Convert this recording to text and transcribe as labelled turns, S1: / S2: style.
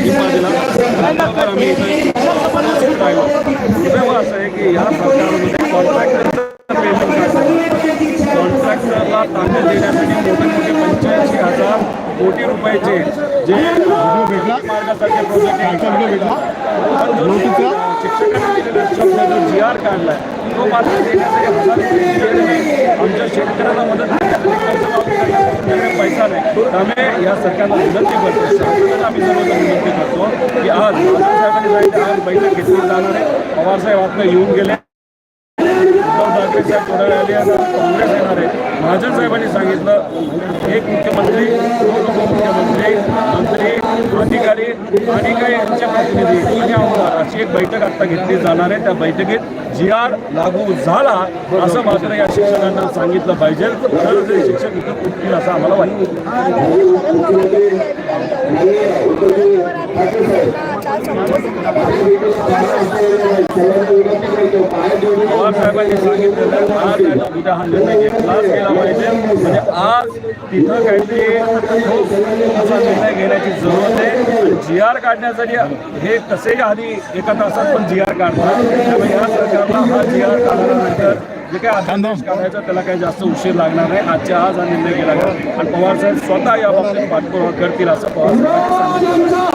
S1: अगोदर आम्ही इथं उपस्थित असं आहे की या सरकारमध्ये कॉन्ट्रॅक्टरचं पेमेंट काढलं कॉन्ट्रॅक्टरला तांदूळ देण्यासाठी मोठे मोठे पंच्याऐंशी हजार कोटी रुपयाचे जे मार्गासारखे प्रोजेक्ट शिक्षकांनी जी आर काढलाय तो मात्र देण्यासाठी आमच्या शेतकऱ्यांना मदत करण्यासाठी पैसा नाही त्यामुळे या सरकारला विनंती करतो सरकारला आम्ही सर्वजण विनंती करतो की आज साहेबांनी सांगितलं आज बैठक घेतली जाणार आहे. पवारसाहेब आता येऊन गेले. उद्धव ठाकरे साहेब थोड्या वेळाने काँग्रेस येणार आहे. महाजन साहेबांनी सांगितलं एक मुख्यमंत्री दोन उपमुख्यमंत्री मंत्री अधिकारी आणि काही यांचे प्रतिनिधी. आणि एक बैठक आता घेतली जाणार आहे. त्या बैठकीत जी आर लागू झाला असं मात्र या शिक्षकांना सांगितलं पाहिजे. शिक्षक इथं उठतील असं आम्हाला वाटतं. पवार साहेबांनी सांगितलेलं आज आणि उद्या हा निर्णय गेला पाहिजे. म्हणजे आज तिथं काहीतरी असा निर्णय घेण्याची जरूरत आहे. जी आर काढण्यासाठी हे कसेही आधी एका तासात पण जी आर काढतात. त्यामुळे या सरकारला हा जी आर काढल्यानंतर जे काही अध्यादेश काढायचा त्याला काही जास्त उशीर लागणार नाही. आजच्या आज हा निर्णय केला आणि पवार साहेब स्वतः या बाबतीत पाठपुरावा करतील असं पवार साहेबांनी सांगितलं.